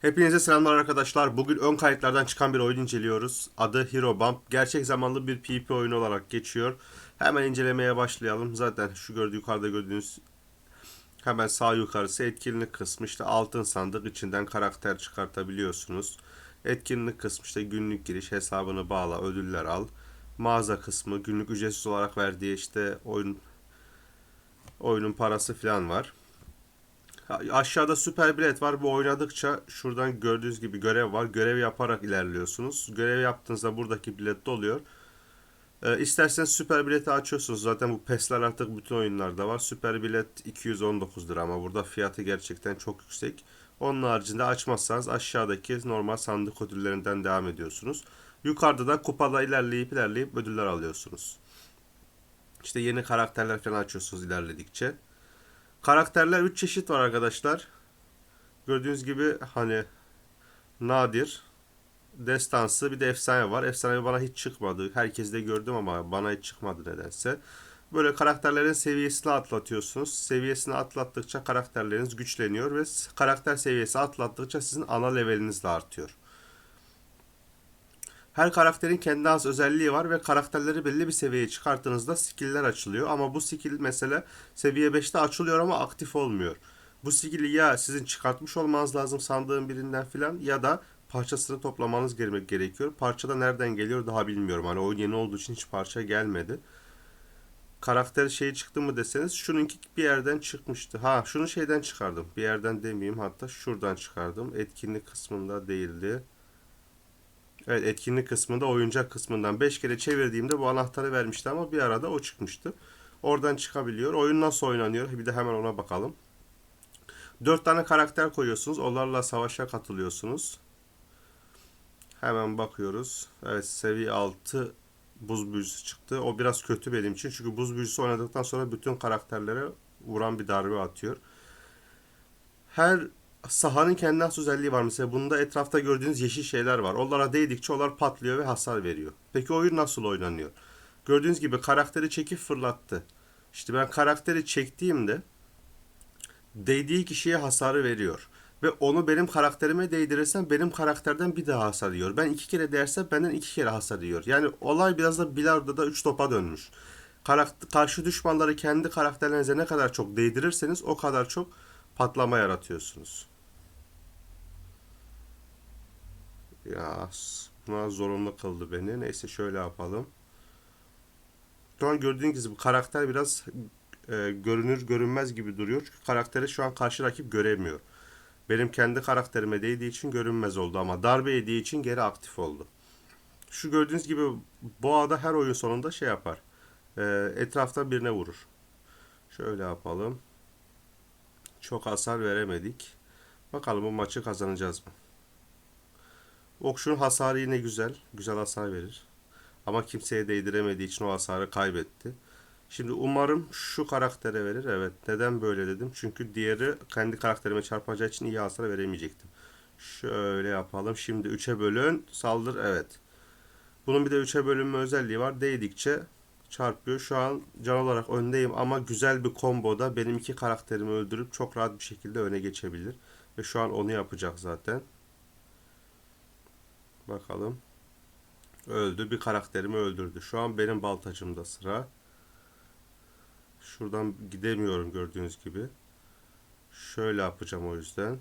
Hepinize selamlar arkadaşlar. Bugün ön kayıtlardan çıkan bir oyun inceliyoruz. Adı Hero Bump. Gerçek zamanlı bir PvP oyunu olarak geçiyor. Hemen incelemeye başlayalım. Zaten şu gördüğü yukarıda gördüğünüz hemen sağ yukarısı etkinlik kısmı. İşte altın sandık içinden karakter çıkartabiliyorsunuz. Etkinlik kısmı işte günlük giriş hesabını bağla ödüller al. Mağaza kısmı günlük ücretsiz olarak verdiği işte oyun oyunun parası falan var. Aşağıda süper bilet var. Bu oynadıkça şuradan gördüğünüz gibi görev var. Görev yaparak ilerliyorsunuz. Görev yaptığınızda buradaki bilet doluyor. Ee, isterseniz süper bileti açıyorsunuz. Zaten bu PES'ler artık bütün oyunlarda var. Süper bilet 219 lira ama burada fiyatı gerçekten çok yüksek. Onun haricinde açmazsanız aşağıdaki normal sandık ödüllerinden devam ediyorsunuz. Yukarıda da kupada ilerleyip ilerleyip ödüller alıyorsunuz. İşte yeni karakterler falan açıyorsunuz ilerledikçe. Karakterler 3 çeşit var arkadaşlar. Gördüğünüz gibi hani nadir, destansı bir de efsane var. Efsane bana hiç çıkmadı. Herkes de gördüm ama bana hiç çıkmadı nedense. Böyle karakterlerin seviyesini atlatıyorsunuz. Seviyesini atlattıkça karakterleriniz güçleniyor ve karakter seviyesi atlattıkça sizin ana leveliniz de artıyor. Her karakterin kendi az özelliği var ve karakterleri belli bir seviyeye çıkarttığınızda skill'ler açılıyor. Ama bu skill mesela seviye 5'te açılıyor ama aktif olmuyor. Bu skill'i ya sizin çıkartmış olmanız lazım sandığın birinden filan ya da parçasını toplamanız gerekiyor. Parça da nereden geliyor daha bilmiyorum. Hani oyun yeni olduğu için hiç parça gelmedi. Karakter şeyi çıktı mı deseniz şununki bir yerden çıkmıştı. Ha şunu şeyden çıkardım. Bir yerden demeyeyim hatta şuradan çıkardım. Etkinlik kısmında değildi. Evet etkinlik kısmında oyuncak kısmından 5 kere çevirdiğimde bu anahtarı vermişti ama bir arada o çıkmıştı. Oradan çıkabiliyor. Oyun nasıl oynanıyor? Bir de hemen ona bakalım. 4 tane karakter koyuyorsunuz. Onlarla savaşa katılıyorsunuz. Hemen bakıyoruz. Evet seviye 6 buz büyüsü çıktı. O biraz kötü benim için. Çünkü buz büyüsü oynadıktan sonra bütün karakterlere vuran bir darbe atıyor. Her sahanın kendi has özelliği var. Mesela bunda etrafta gördüğünüz yeşil şeyler var. Onlara değdikçe onlar patlıyor ve hasar veriyor. Peki oyun nasıl oynanıyor? Gördüğünüz gibi karakteri çekip fırlattı. İşte ben karakteri çektiğimde değdiği kişiye hasarı veriyor. Ve onu benim karakterime değdirirsem benim karakterden bir daha hasar yiyor. Ben iki kere değersem benden iki kere hasar yiyor. Yani olay biraz da bilardoda üç topa dönmüş. Karakter, karşı düşmanları kendi karakterlerinize ne kadar çok değdirirseniz o kadar çok patlama yaratıyorsunuz. Ya buna zorunlu kıldı beni. Neyse şöyle yapalım. Şu an gördüğünüz gibi karakter biraz e, görünür görünmez gibi duruyor. Çünkü karakteri şu an karşı rakip göremiyor. Benim kendi karakterime değdiği için görünmez oldu ama darbe yediği için geri aktif oldu. Şu gördüğünüz gibi boğada her oyun sonunda şey yapar. E, etrafta birine vurur. Şöyle yapalım. Çok hasar veremedik. Bakalım bu maçı kazanacağız mı? Okşun hasarı yine güzel. Güzel hasar verir. Ama kimseye değdiremediği için o hasarı kaybetti. Şimdi umarım şu karaktere verir. Evet. Neden böyle dedim? Çünkü diğeri kendi karakterime çarpacağı için iyi hasar veremeyecektim. Şöyle yapalım. Şimdi 3'e bölün. Saldır. Evet. Bunun bir de 3'e bölünme özelliği var. Değdikçe çarpıyor. Şu an can olarak öndeyim ama güzel bir komboda benim iki karakterimi öldürüp çok rahat bir şekilde öne geçebilir. Ve şu an onu yapacak zaten. Bakalım. Öldü. Bir karakterimi öldürdü. Şu an benim baltacımda sıra. Şuradan gidemiyorum gördüğünüz gibi. Şöyle yapacağım o yüzden.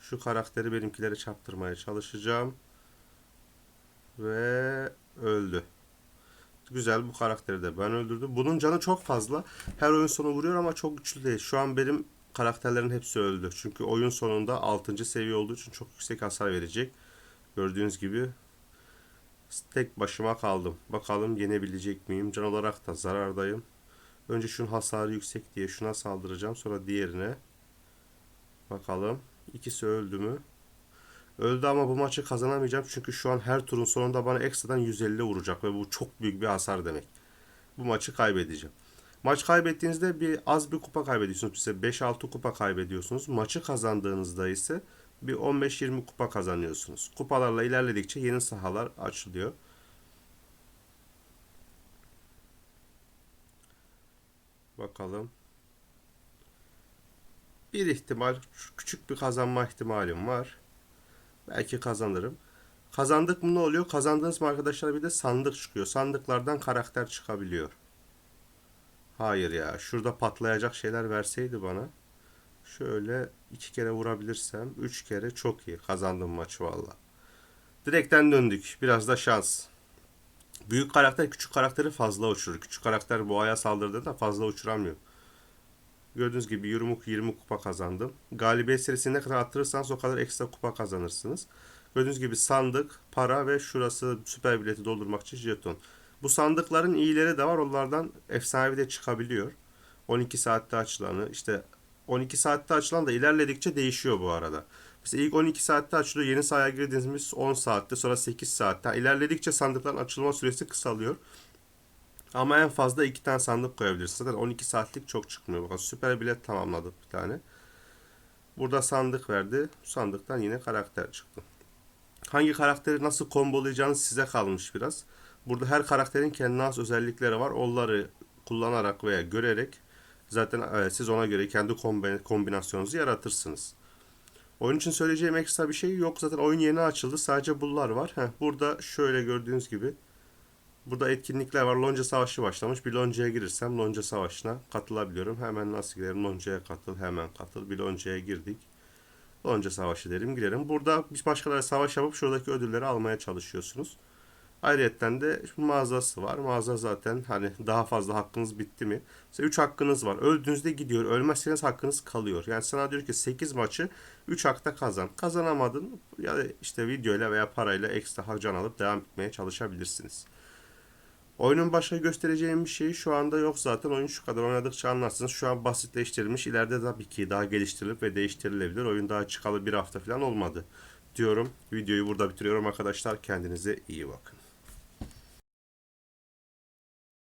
Şu karakteri benimkilere çarptırmaya çalışacağım. Ve öldü. Güzel bu karakteri de ben öldürdüm. Bunun canı çok fazla. Her oyun sonu vuruyor ama çok güçlü değil. Şu an benim karakterlerin hepsi öldü. Çünkü oyun sonunda 6. seviye olduğu için çok yüksek hasar verecek. Gördüğünüz gibi tek başıma kaldım. Bakalım yenebilecek miyim? Can olarak da zarardayım. Önce şunun hasarı yüksek diye şuna saldıracağım. Sonra diğerine. Bakalım. İkisi öldü mü? Öldü ama bu maçı kazanamayacağım. Çünkü şu an her turun sonunda bana ekstradan 150 vuracak. Ve bu çok büyük bir hasar demek. Bu maçı kaybedeceğim. Maç kaybettiğinizde bir az bir kupa kaybediyorsunuz. Size 5-6 kupa kaybediyorsunuz. Maçı kazandığınızda ise bir 15-20 kupa kazanıyorsunuz. Kupalarla ilerledikçe yeni sahalar açılıyor. Bakalım. Bir ihtimal, küçük bir kazanma ihtimalim var. Belki kazanırım. Kazandık mı ne oluyor? Kazandığınız mı arkadaşlar bir de sandık çıkıyor. Sandıklardan karakter çıkabiliyor. Hayır ya. Şurada patlayacak şeyler verseydi bana. Şöyle iki kere vurabilirsem. Üç kere çok iyi. Kazandım maçı valla. Direkten döndük. Biraz da şans. Büyük karakter küçük karakteri fazla uçurur. Küçük karakter boğaya saldırdığında fazla uçuramıyor. Gördüğünüz gibi 20, 20 kupa kazandım. Galibiyet serisini ne kadar arttırırsanız o kadar ekstra kupa kazanırsınız. Gördüğünüz gibi sandık, para ve şurası süper bileti doldurmak için jeton. Bu sandıkların iyileri de var. Onlardan efsanevi de çıkabiliyor. 12 saatte açılanı işte 12 saatte açılan da ilerledikçe değişiyor bu arada. Mesela ilk 12 saatte açılıyor. Yeni sahaya girdiğimiz 10 saatte sonra 8 saatte. İlerledikçe sandıkların açılma süresi kısalıyor. Ama en fazla 2 tane sandık koyabilirsiniz. Zaten 12 saatlik çok çıkmıyor. Bakın süper bilet tamamladık bir tane. Burada sandık verdi. Sandıktan yine karakter çıktı. Hangi karakteri nasıl kombolayacağınız size kalmış biraz. Burada her karakterin kendine has özellikleri var. Onları kullanarak veya görerek zaten e, siz ona göre kendi kombi- kombinasyonunuzu yaratırsınız. Oyun için söyleyeceğim ekstra bir şey yok. Zaten oyun yeni açıldı. Sadece bunlar var. Heh, burada şöyle gördüğünüz gibi Burada etkinlikler var. Lonca Savaşı başlamış. Bir loncaya girirsem lonca savaşına katılabiliyorum. Hemen nasıl girerim? Loncaya katıl. Hemen katıl. Bir loncaya girdik. Lonca Savaşı derim. Girerim. Burada bir başkaları savaş yapıp şuradaki ödülleri almaya çalışıyorsunuz. Ayrıyetten de mağazası var. Mağaza zaten hani daha fazla hakkınız bitti mi? Mesela 3 hakkınız var. Öldüğünüzde gidiyor. Ölmezseniz hakkınız kalıyor. Yani sana diyor ki 8 maçı 3 hakta kazan. Kazanamadın ya da işte videoyla veya parayla ekstra harcan alıp devam etmeye çalışabilirsiniz. Oyunun başka göstereceğim bir şey şu anda yok zaten. Oyun şu kadar oynadıkça anlarsınız. Şu an basitleştirilmiş. İleride tabii ki daha geliştirilip ve değiştirilebilir. Oyun daha çıkalı bir hafta falan olmadı diyorum. Videoyu burada bitiriyorum arkadaşlar. Kendinize iyi bakın.